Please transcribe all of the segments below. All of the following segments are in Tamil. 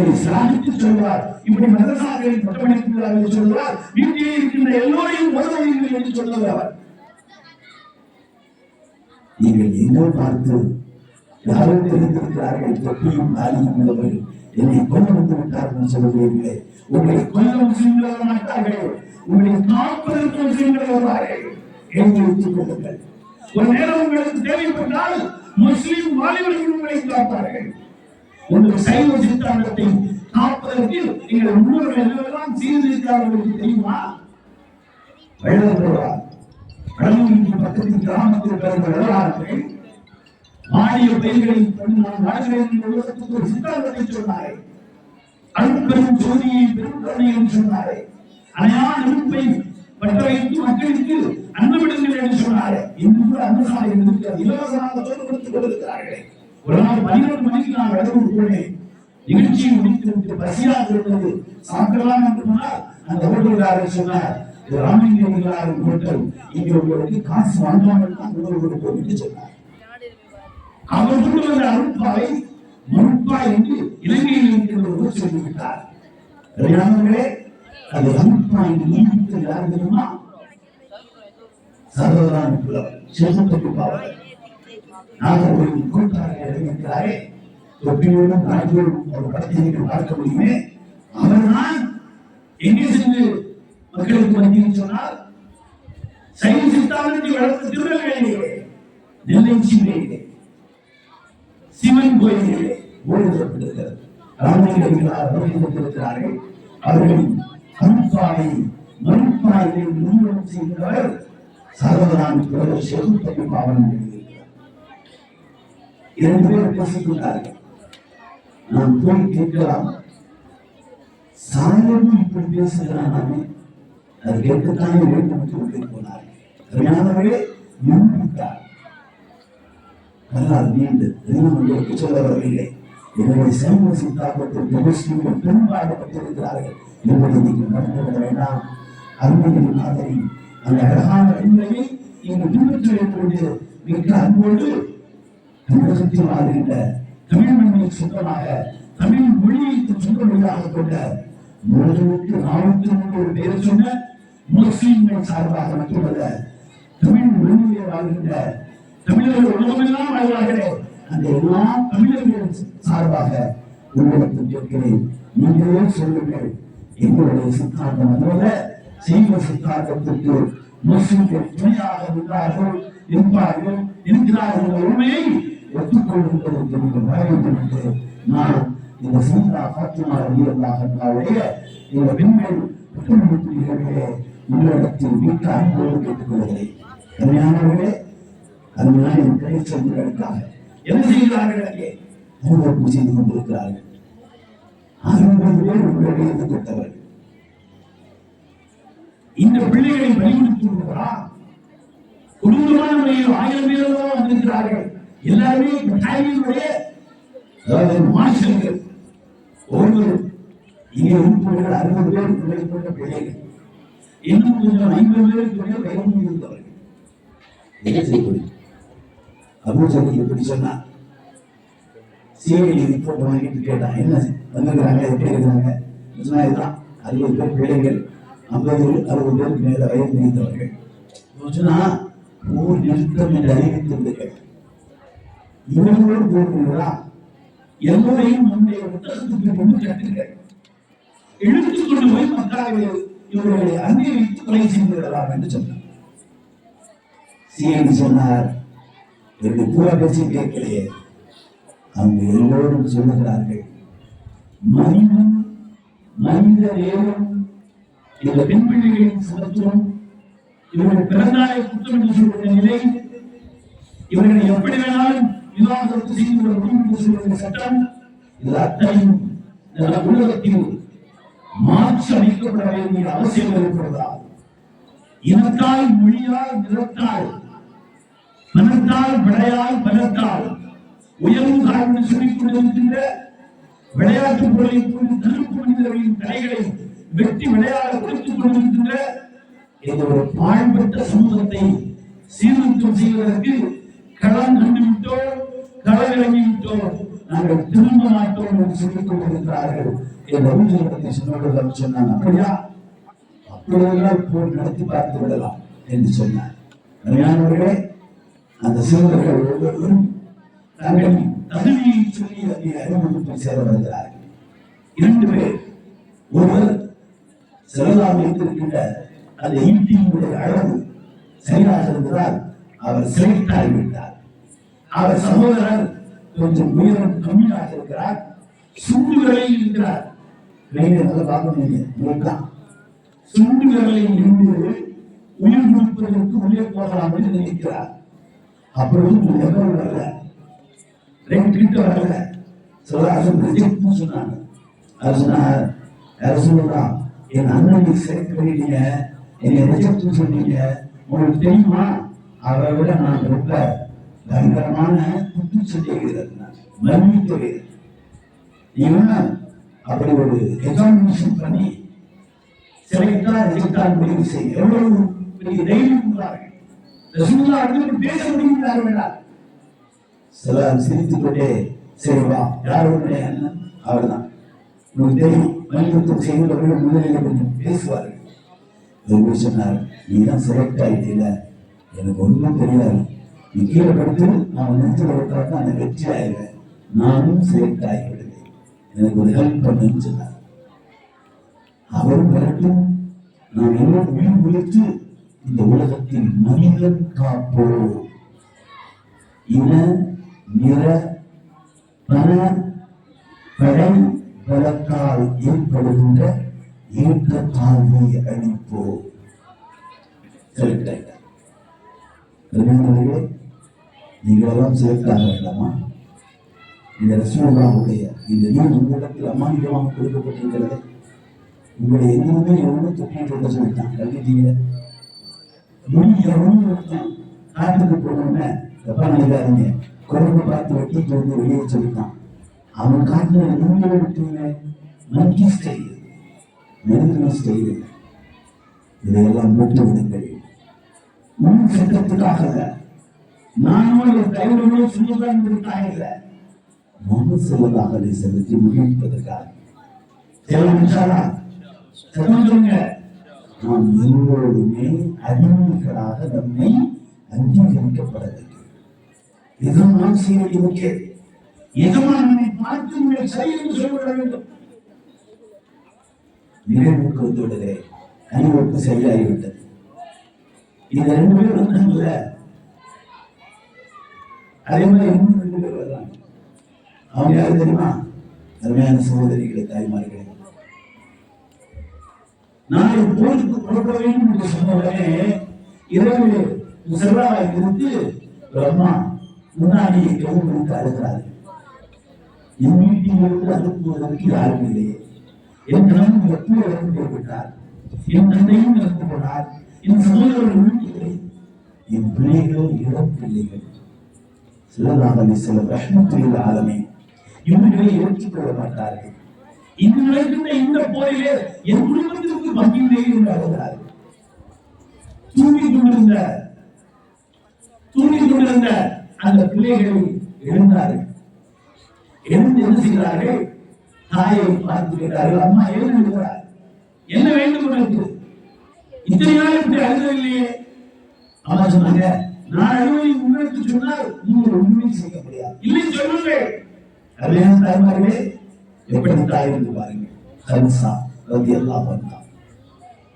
சாதித்து சொல்வார். இப்படி மதரசாக்களின் பட்டமளிப்பு விழாவில் சொல்வார். வீட்டிலே இருக்கின்ற எல்லோரையும் என்று சொன்னவர் அவர். நீங்கள் எங்கோ பார்த்து யாரோ தெரிந்திருக்கிறார்கள் தொப்பியும் நாளியும் உள்ளவர்கள். என்னை கொண்டு வந்து விட்டார்கள் சொல்லுவீர்களே உங்களை கொல்ல முஸ்லிம்கள் வர மாட்டார்கள். உங்களை காப்பதற்கு முஸ்லிம்கள் வருவார்கள் எழுதி வைத்துக் கொள்ளுங்கள். ஒரு நேரம் உங்களுக்கு தேவைப்பட்டால் முஸ்லிம் வாலிபர்கள் உங்களை காப்பார்கள். உங்களுக்கு சைவ சித்தாந்தத்தை காப்பதற்கு எங்கள் முன்னோர்கள் எல்லாம் செய்திருக்கிறார்கள் தெரியுமா? வெள்ளம் கடலூருக்கு பக்கத்தில் கிராமத்தில் பிறந்த வரலாறுகள் மாறிய பெயர்களை கொண்டு நான் வாழ்கிறேன் உலகத்துக்கு ஒரு சித்தாந்தத்தை சொன்னாரே. அருட்பெரும் ஜோதியை பெரும் கருணை என்று சொன்னாரே. அணையா நெருப்பை பற்ற வைத்து மக்களுக்கு அன்னமிடுங்கள் என்று சொன்னாரே. இன்று கூட அந்த இருக்கிறது இலவசமாக சோறு கொண்டிருக்கிறார்களே. ஒரு நாள் பன்னிரண்டு மணிக்கு நான் கடவுள் போனேன் நிகழ்ச்சியை முடித்து விட்டு பசியாக இருந்தது. சாப்பிடலாம் என்று சொன்னால் அந்த ஹோட்டல்காரர் சொன்னார் இது ராமலிங்கர் ஹோட்டல். இங்க உங்களுக்கு காசு வாங்காமல் தான் உணவு கொடுப்போம் என்று சொன்னார். அவர் கொண்டு வந்த அருட்பாவை மருட்பாய் என்று இலங்கையில் இருக்கிறவர்கள் சொல்லிவிட்டார். அறியாமலே அது அருட்பாய் நீடித்து யார் தெரியுமா? சர்வதான் புலவர் சிவசத்துக்கு பாவலர் நாகர்கோவில் கூட்டாளர் இருக்கிறாரே தொப்பியோடும் ராஜோடும் ஒரு படத்தை நீங்கள் பார்க்க முடியுமே. அவர்தான் எங்கே சென்று மக்களுக்கு சொன்னார் சைவ சித்தாந்தத்தை வளர்த்த திருநெல்வேலியிலே நெல்லை சீமையிலே சிவன் கோயிலிலே ஓடுதப்பட்டிருக்கிறது ராமலிங்கர்களார் அவர்கள் அவர்களின் அனுப்பாவை மறுப்பாயை நிறுவனம் செய்கிறவர் சர்வதான் புலவர் பாவனம் இரண்டு பேர் பேசிக்கொண்டார்கள் நாம் போய் கேட்கலாம். சாயமும் இப்படி பேசுகிறானாமே அது கேட்கத்தானே வேண்டும் என்று உள்ளே போனார்கள் அருமையானவர்களே நின்றுவிட்டார் வரலாறு நீண்டு தினம் உங்களுக்கு சொல்ல வரவில்லை. எனவே சைவ சித்தாந்தத்திற்கு முஸ்லிம்கள் பெரும்பாடுபட்டிருக்கிறார்கள் என்பதை நீங்கள் மறந்துவிட வேண்டாம். அருமையின் மாதிரி அந்த அழகான பெண்களை நீங்கள் பின்பற்ற வேண்டும் என்று மிக்க அன்போடு தமிழகத்தில் வாழ்கின்ற தமிழ் மண்ணின் சொந்தமாக தமிழ் மொழியை சொந்த மொழியாக கொண்ட முழுவதுக்கு நானூத்தி ஒரு பேர் சொன்ன முஸ்லீம்கள் சார்பாக மட்டுமல்ல தமிழ் மொழியிலே வாழ்கின்ற தமிழர்கள் உலகமெல்லாம் வாழ்வார்களே. அந்த எல்லா தமிழர்கள் சார்பாக உங்களுக்கு கேட்கிறேன் நீங்களே சொல்லுங்கள். எங்களுடைய சித்தாந்தம் அல்ல செய்த சித்தாந்தத்திற்கு முஸ்லிம்கள் துணையாக நின்றார்கள் என்பார்கள் இருக்கிறார்கள் உண்மையை ஒத்துக்கொள்ளுங்கள் நீங்கள் வர நான் இந்த சீதா பாத்திமா இந்த பெண்கள் புத்தகத்திலே உங்களிடத்தில் அன்போடு கேட்டுக்கொள்கிறேன் அருமையானவர்களே அருமையான என் கை என்ன செய்கிறார்கள் அங்கே அனுபவம் செய்து கொண்டிருக்கிறார்கள் அறுபது பேர் இந்த பிள்ளைகளை வலியுறுத்தி குடும்பமான முறையில் ஆயிரம் பேரோ வந்திருக்கிறார்கள். எல்லாருமே தாயினுடைய அதாவது மார்ஷல்கள் ஒவ்வொரு இங்கே உறுப்பினர்கள் அறுபது பேர் உங்களை பிள்ளைகள் இன்னும் கொஞ்சம் ஐம்பது பேருக்கு மேல் வயது இருந்தவர்கள் என்ன செய்ய முடியும் அபூஜலி எப்படி சொன்னா. சிஐடி ரிப்போர்ட் வாங்கிட்டு கேட்டான் என்ன வந்திருக்கிறாங்க? எப்படி இருக்கிறாங்க? சொன்னா இதுதான் அறுபது பேர் பிள்ளைகள் ஐம்பது அறுபது பேருக்கு மேல வயது இருந்தவர்கள் சொன்னா போர் நிறுத்தம் என்று அறிவித்திருந்தீர்கள் இவங்களும் போகிறீர்களா எல்லோரையும் நம்முடைய புத்தகத்துக்கு கொண்டு கட்டுங்கள் இழுத்துக் கொண்டு போய் மக்காவை இவர்களை அங்கே வைத்து கொலை செய்து விடலாம் என்று சொன்னார். சிஐடி சொன்னார் ரெண்டு பூரா பேசி கேட்கலையே. அவங்க எல்லோரும் சொல்லுகிறார்கள் மனிதன் மனித நேரம் இந்த பெண் பிள்ளைகளின் சமத்துவம் இவர்கள் பிறந்தாலே குற்றம் என்று சொல்கிற நிலை இவர்களை எப்படி வேணாலும் விவாதத்தை செய்து கொள்ள முடியும் என்று சட்டம் இது அத்தனையும் உலகத்தில் மாற்றி அமைக்கப்பட வேண்டிய அவசியம் இருக்கிறதா இனத்தால் மொழியால் நிறத்தால் மனத்தால் விடையால் பலத்தால் உயர்வு தாழ்வு சொல்லிக் கொண்டிருக்கின்ற விளையாட்டு பொருளை கொண்டு கருப்பு மனிதர்களின் தலைகளை வெட்டி விளையாட கொடுத்துக் கொண்டிருக்கின்ற இந்த ஒரு பாழ்பட்ட சமூகத்தை சீர்திருத்தம் செய்வதற்கு களம் கண்டுவிட்டோம் களம் இறங்கிவிட்டோம் நாங்கள் திரும்ப மாட்டோம் என்று சொல்லிக் கொண்டிருக்கிறார்கள் என் ரவிஜனத்தை சொன்னவர்கள் சொன்னாங்க. அப்படியா? அப்படியெல்லாம் போர் நடத்தி பார்த்து விடலாம் என்று சொன்னார். அருமையானவர்களே அந்த சிறுவர்கள் ஒவ்வொருவரும் தங்கள் தகுதியை சொல்லி அதை அறிமுகத்தில் சேர வருகிறார்கள். இரண்டு பேர் ஒருவர் செலவாக வைத்திருக்கின்ற அந்த ஈட்டியினுடைய அளவு சரியாக இருந்தால் அவர் செலக்ட் ஆகிவிட்டார். அவர் சகோதரர் கொஞ்சம் உயரம் கம்மியாக இருக்கிறார். சுண்டு விலையில் இருக்கிறார் கையில நல்லா பார்க்கணும் சுண்டு விரலில் இருந்து உயிர் கொடுப்பதற்கு உள்ளே போகலாம் என்று நினைக்கிறார். அப்புறம் எவ்வளவு வரல? ரெண்டு கிட்ட வரல. சொல்ல அரசு சொன்னாங்க. அது சொன்னார் என் அண்ணனுக்கு சேர்க்கிறீங்க என்னை ரிஜெக்ட்னு சொன்னீங்க. உங்களுக்கு தெரியுமா? அவரை விட நான் ரொம்ப பயங்கரமான குத்துச்சண்டை வீரர் நான் வீரர் நீங்க அப்படி ஒரு எக்ஸாமினேஷன் பண்ணி செலக்டா ரிஜெக்டா முடிவு செய்ய எவ்வளவு பெரிய தைரியம் உள்ளார்கள். ரசூலுல்லாஹ் அவர்கள் பேச முடியுங்கிறார்கள் சிலர் சிரித்து கொண்டே சரி யார் உன்னுடைய அண்ணன்? அவர்தான். உங்களுக்கு தெரியும் மனிதத்துவம் செய்வதவர்கள் முதலில் கொஞ்சம் பேசுவார்கள். சொன்னார் நீ தான் செலக்ட் ஆகிட்டீல எனக்கு ஒன்றும் தெரியாது. நீ கீழே படுத்து நான் நெஞ்சில் விட்டாக்க அந்த வெற்றி ஆயிடுவேன் நானும் செலக்ட் ஆகிவிடுவேன் எனக்கு ஒரு ஹெல்ப் பண்ணுன்னு சொன்னார். அவரும் வரட்டும். நான் எல்லாம் உயிர் குளித்து இந்த உலகத்தில் மனிதன் காப்போ இன நிற பண படை பலத்தால் ஏற்படுகின்ற ஏற்ற தாழ்வை அழிப்போ செலக்ட் ஆயிட்டார். நீங்களெல்லாம் செலக்ட் ஆக வேண்டாமா இந்த ரசூலாவுடைய இந்த நீர் உங்களிடத்தில் அமானிதமாக கொடுக்கப்பட்டிருக்கிறது. உங்களுடைய எதுவுமே எவ்வளவு தொட்டிட்டு கொண்டு சொல்லிட்டான். கல்விட்டீங்க எவ்வளோ இருக்கான் காட்டுக்கு போகணும்னு எப்ப நினைக்காதீங்க. குரங்கு பார்த்து வெட்டிட்டு வந்து வெளியே சொல்லிட்டான். அவன் காட்டுல நீங்க விட்டீங்க மங்கி ஸ்டைல். மனிதன ஸ்டைல். இதையெல்லாம் விட்டு விடுங்கள். முன் சட்டத்துக்காக இல்ல. நானும் ஒரு கைவிடவோ சொல்லுதான் என்பதற்காக இல்லை முகமது செலுத்தி முகிழ்ப்பதற்காக தேவனிஷாலா நாம் எல்லோருமே அடிமைகளாக நம்மை அங்கீகரிக்கப்பட வேண்டும். இதுதான் நாம் செய்ய வேண்டிய முக்கியம் பார்த்து நீங்கள் சரி என்று சொல்லிவிட வேண்டும். நிகழ்வுக்கு வந்து விடுகிறேன் சரியாகிவிட்டது. இந்த ரெண்டு பேரும் அதே மாதிரி இன்னும் ரெண்டு பேர் வர்றாங்க அவங்க யாரு தெரியுமா அருமையான சகோதரிகளை தாய்மார்களே. நான் போருக்கு புறப்பட வேண்டும் என்று சொன்ன உடனே இரவு செவ்வாய் இருந்து பிரம்மா முன்னாடி கவுன் கொடுத்து அழுகிறாரு என் வீட்டிலிருந்து அனுப்புவதற்கு யாரும் இல்லையே என் கணவன் எப்போ இறந்து போய்விட்டார்? என் தந்தையும் இறந்து போனார். என் சகோதரர்களும் இல்லை. என் பிள்ளைகள் இளம் பிள்ளைகள் சிலராக சில ரஷ்மத்துள்ள ஆலமே இவர்களை ஏற்றுக்கொள்ள மாட்டார்கள். இங்கு இந்த போரிலே என் குடும்பத்திற்கு பங்கில்லை என்று அழுகிறார்கள். தூங்கிக் கொண்டிருந்த தூங்கிக் கொண்டிருந்த அந்த பிள்ளைகளை எழுந்தார்கள் எழுந்து என்ன செய்கிறார்கள்? தாயை பார்த்து கேட்டார்கள் அம்மா எழுந்து விடுகிறார் என்ன வேண்டும் உனக்கு இத்தனை நாள் இப்படி அழுதவில்லையே அவன் சொன்னாங்க நான் அழுவதை உங்களுக்கு சொன்னால் நீங்கள் ஒன்றுமே செய்ய முடியாது. இல்லை சொல்லுங்கள் அருமையான தாய்மார்களே எப்படி தாய் இருந்து பாருங்க ஹன்சா ரதி எல்லாம் வந்தா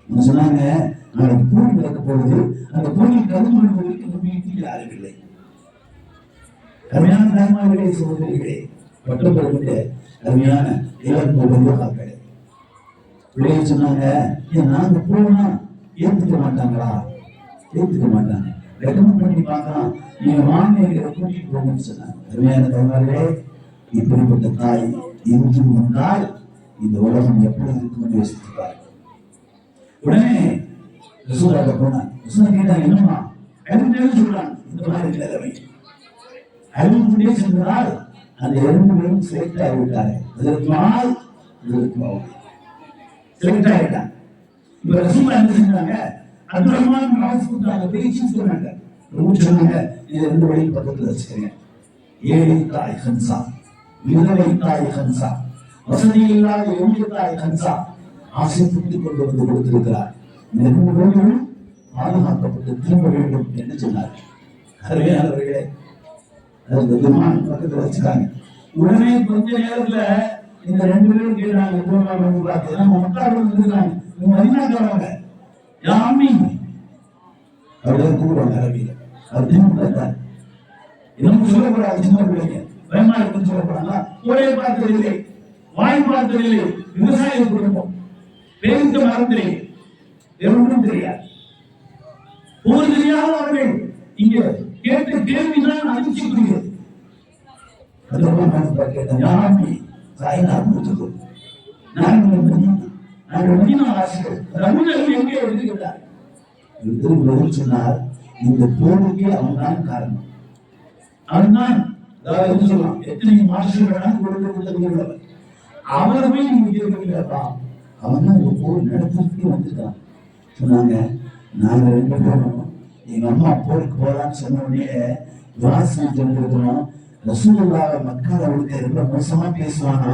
சொன்னாங்க நாளைக்கு பூமி நடக்க போகுது. அந்த பூமி கருதுமொழிகளுக்கு நம்ம வீட்டில் யாரும் இல்லை அருமையான தாய்மார்களே சகோதரிகளே பட்டம் பெறுகின்ற அருமையான இளம் பெரியவாக்களே பிள்ளைங்க சொன்னாங்க ஏன் நாங்க போனா ஏத்துக்க மாட்டாங்களா? ஏத்துக்க மாட்டாங்க. ரெக்கமெண்ட் பண்ணி பார்க்கலாம் நீங்க வாங்க கூட்டிட்டு போங்கன்னு சொன்னாங்க. அருமையான தாய்மார்களே இப்படிப்பட்ட தாய் எங்கும் வந்தால் இந்த உலகம் எப்படி இருக்கும் என்று யோசித்து பாருங்க. உடனே ரசூலாக போனான். ரசூலா கேட்டாங்க என்னம்மா? அருமையாக சொல்றாங்க. இந்த மாதிரி நிலைமை அருமையே சொன்னால் அந்த இரண்டு பேரும் செலக்ட் ஆகிவிட்டாங்க அதற்கு நாள் இதற்கு செலக்ட் ஆகிட்டான். இப்ப ரசூலா என்ன செஞ்சாங்க? அப்துல் ரஹ்மான் மனசு கொடுத்தாங்க பேச்சு சொன்னாங்க ரொம்ப சொன்னாங்க இது ரெண்டு வழி பக்கத்துல வச்சுக்கிறேன் ஏழை தாய் ஹன்சா விதவை தாய் ஹன்சா வசதி இல்லாத எளிய தாய் ஹன்சா ஆசைப்பட்டு கொண்டு வந்து கொடுத்திருக்கிறார். இந்த ரெண்டு பேர்களும் பாதுகாக்கப்பட்டு திரும்ப வேண்டும் என்று சொன்னார். அருமையானவர்களே அது விமானம் பக்கத்துல வச்சுட்டாங்க உடனே கொஞ்ச நேரத்துல இந்த ரெண்டு பேரும் கேட்டாங்க திருமணம் வந்து பார்த்து நம்ம மக்கள் வந்துருக்காங்க நீங்க மதினாக்காரங்க யாமி அப்படியே கூப்பிடுவாங்க அரபியில அது சொல்லக்கூடாது சின்ன பிள்ளைங்க பயமா இருக்குன்னு சொல்லக்கூடாதா கோயை பார்த்ததில்லை வாய் பார்த்ததில்லை விவசாய குடும்பம் பேருந்த மரத்திலே ஒன்றும் தெரியாது ஒரு தெரியாத அவர்கள் இங்க கேட்ட கேள்விதான் அதிர்ச்சிக்குரியது அதுக்கப்புறம் நான் இப்ப கேட்டேன் யாருமே சாய்நாத் முடிச்சது நாங்கள் பதில் சொன்னார் இந்த போருக்கு அவன் தான் காரணம். அவன்தான் அதாவது என்ன சொல்லலாம்? எத்தனை மாஸ்டர் வேணாலும் கொடுக்க தகுதியுள்ளவர் அவருமே நீங்க கேட்கவில்லைப்பா அவன் தான் இந்த போர் நடத்துறதுக்கு வந்துட்டான். சொன்னாங்க நாங்க ரெண்டு பேரும் எங்க அம்மா போருக்கு போறான்னு சொன்ன உடனே வாசி தெரிஞ்சிருக்கிறோம் ரசூலுல்லாஹ் மக்கால அவளுக்கு ரொம்ப மோசமா பேசுவானா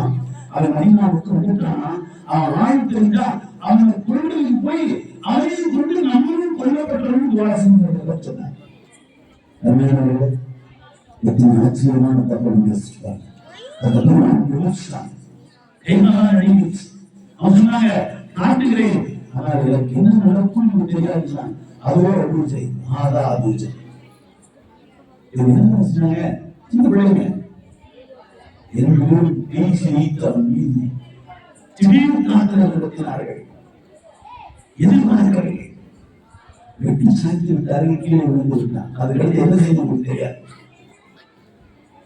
அவன் மணிமாவுக்கு வந்துட்டானா? அவன் வாய் தெரிஞ்சா அவனை கொண்டு போய் அவனையும் கொண்டு நம்மளும் கொல்லப்பட்டவன் வாசி சொன்னாங்க அருமையானவர்களே, எத்தனை ஆச்சரியமான தப்பு யோசிச்சுப்பாங்க அதெல்லாம் யோசிச்சாங்க கைமாலாம் நடிங்கிச்சு அவன் சொன்னாங்க காட்டுகிறேன். ஆனால் எனக்கு என்ன நடக்கும் எனக்கு தெரியாது அதுவோ அபூஜை ஆதா அபூஜை இது என்ன சொன்னாங்க சின்ன பிள்ளைங்க எல்லோரும் பேசி தன் மீது திடீர் தாக்குதல் நடத்தினார்கள் எதிர்பார்க்கவில்லை. வெட்டி சாய்த்து விட்டார்கள் கீழே விழுந்து விட்டான். அதுக்கடுத்து என்ன செய்ய உங்களுக்கு தெரியாது.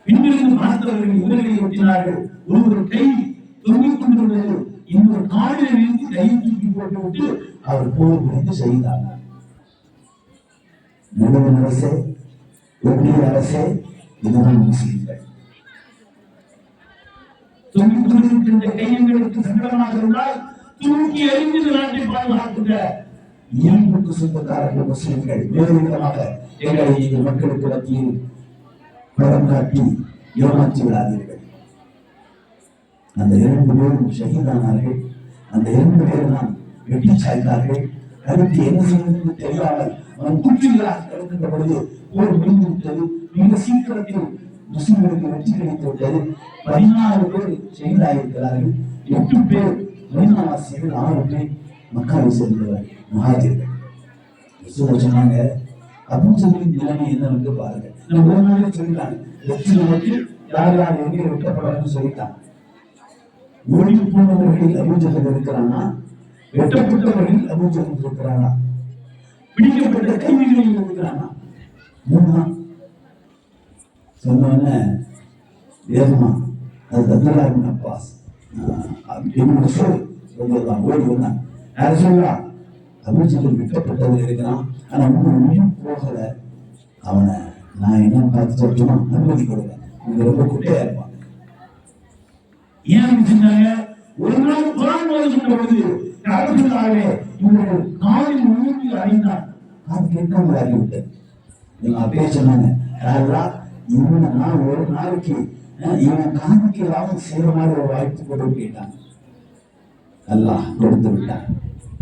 பின்னிருந்து பார்த்தவர்கள் இவர்களை ஒட்டினார்கள் ஒருவர் கை தொங்கிக் கொண்டிருந்தது. இன்னொரு காலில் இருந்து கையை தூக்கி போட்டு விட்டு அவர் போர் புரிந்து செய்தார். நடுவன் அரசே ஒன்றிய அரசே இதுதான் முஸ்லிம்கள். தொங்கிக் கையங்களுக்கு சங்கடமாக இருந்தால் தூக்கி எறிந்து நாட்டை பாதுகாக்கின்ற இயல்புக்கு சொந்தக்காரர்கள் முஸ்லிம்கள் வேறு விதமாக எங்களை மக்களுக்கு மத்தியில் படம் காட்டி ஏமாற்றி விடாதீர்கள் அந்த இரண்டு பேரும் ஷஹீதானார்கள் அந்த இரண்டு பேரும் தான் வெட்டி சாய்ந்தார்கள் அடுத்து என்ன செய்வது தெரியாமல் அவன் குற்றிகளாக கிடக்கின்ற பொழுது போர் முடிந்து விட்டது மிக சீக்கிரத்தில் முஸ்லிம்களுக்கு வெற்றி கிடைத்து விட்டது பதினாறு பேர் ஷஹீதாயிருக்கிறார்கள் எட்டு பேர் மதினாவாசிகள் ஆறு பேர் மக்காவை சேர்ந்தவர் மகாஜர்கள் ரசூலுல்லாஹ் சொன்னாங்க அபூஜலின் நிலைமை என்னவென்று பாருங்க நம்ம ஒரு நாளே சொல்லிட்டாங்க. வெற்றி நோக்கி யார் யார் எங்கே வெட்டப்படணும்னு சொல்லிட்டாங்க. ஓடி போனவர்களில் அபூஜகல் இருக்கிறானா? வெட்டப்பட்டவர்களில் அபூஜகல் இருக்கிறானா? பிடிக்கப்பட்ட கைதிகளில் இருக்கிறானா? மூணா சொன்ன வேகமா அது தந்தலா அப்பாஸ் என்னோட சொல். சொல்லலாம் ஓடி வந்தான். யார் சொல்லா அபூஜகல் வெட்டப்பட்டவர் இருக்கிறான். ஆனால் இன்னும் உயிர் அவனை நான் என்ன பார்த்து சொல்லட்டுமா? அனுமதி கொடுங்க. இவங்க ரொம்ப குட்டையா இருப்பான். ஏன் செஞ்சாங்க ஒரு நாள் குரான் ஓதுகின்ற பொழுது காலத்தினாலே இவர்கள் காலில் ஊன்றி அடைந்தான் காது கேட்காமல் இவங்க சொன்னாங்க யாரெல்லாம் இவனை நான் ஒரு நாளைக்கு இவன் காதுக்கு இல்லாமல் செய்யற மாதிரி ஒரு வாய்ப்பு கொடு கேட்டாங்க அல்லாஹ் கொடுத்து விட்டான்.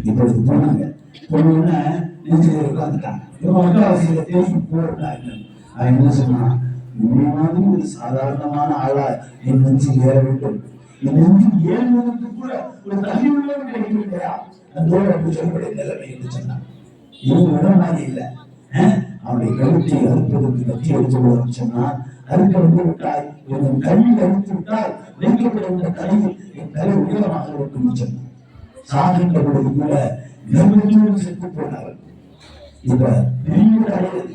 இப்பொழுது போனாங்க போனோடனே நெஞ்சில் உட்காந்துட்டாங்க இவன் மக்களாசியில தேடி போறாங்க அவன் என்ன சொன்னான்? உன்னை மாதிரி ஒரு சாதாரணமான ஆளா என் நெஞ்சில் ஏற வேண்டும். என் நெஞ்சில் ஏறுவதற்கு கூட ஒரு தகுதி உள்ளவன் கிடைக்கவில்லையா அப்படி சொல்லக்கூடிய நிலைமை என்று சொன்னான். இவன் விட மாதிரி இல்லை. அவனுடைய கழுத்தை அறுப்பதற்கு கத்தி எடுத்து சொன்னான் அறுக்க வந்து விட்டாய். என் கையில் அறுத்து விட்டால் வைக்கப்படுகின்ற தலையில் என் தலை உயரமாக இருக்கும் சொன்னான். சாகின்ற பொழுது கூட நிர்மதியோடு செத்து போனார்கள் இப்ப பெரிய அடையாது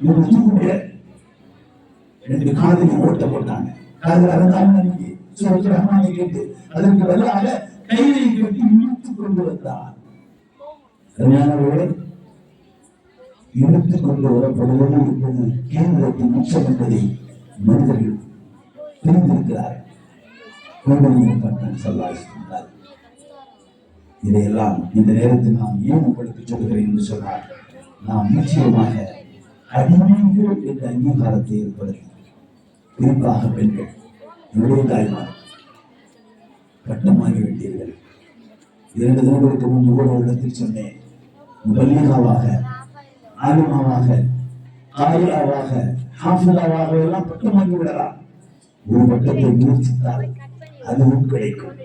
இவங்க தூக்க ரெண்டு காதலி ஓட்ட போட்டாங்க. காதல் அறந்தாங்க அன்னைக்கு ரஹ்மானை கேட்டு அதற்கு பதிலாக கையை கட்டி இழுத்து கொண்டு வந்தார் அருமையானவர்களே இழுத்துக் கொண்டு வரப்படுவது என்பது கேந்திரத்தின் மிச்சம் என்பதை மனிதர்கள் தெரிந்திருக்கிறார்கள் கோபுரம் இதையெல்லாம் இந்த நேரத்தில் நான் ஏன் உங்களுக்கு சொல்கிறேன் என்று சொன்னால் நாம் நிச்சயமாக அடிமைகள் என்ற அங்கீகாரத்தை ஏற்படுத்தி குறிப்பாக பெண்கள் என்னுடைய தாய்மார். கட்டமாகி விட்டீர்கள். இரண்டு தினங்களுக்கு முன்பு கூட இடத்தில் சொன்னேன் முபல்லிகாவாக ஆலிமாவாக ஆயிராவாக ஹாஃபிலாவாக எல்லாம் பட்டமாகி விடலாம். ஒரு பட்டத்தை முயற்சித்தால் அதுவும் கிடைக்கும்.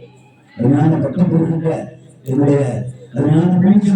அருமையான பட்டம் பெறுகின்ற என்னுடைய அருமையான முயற்சி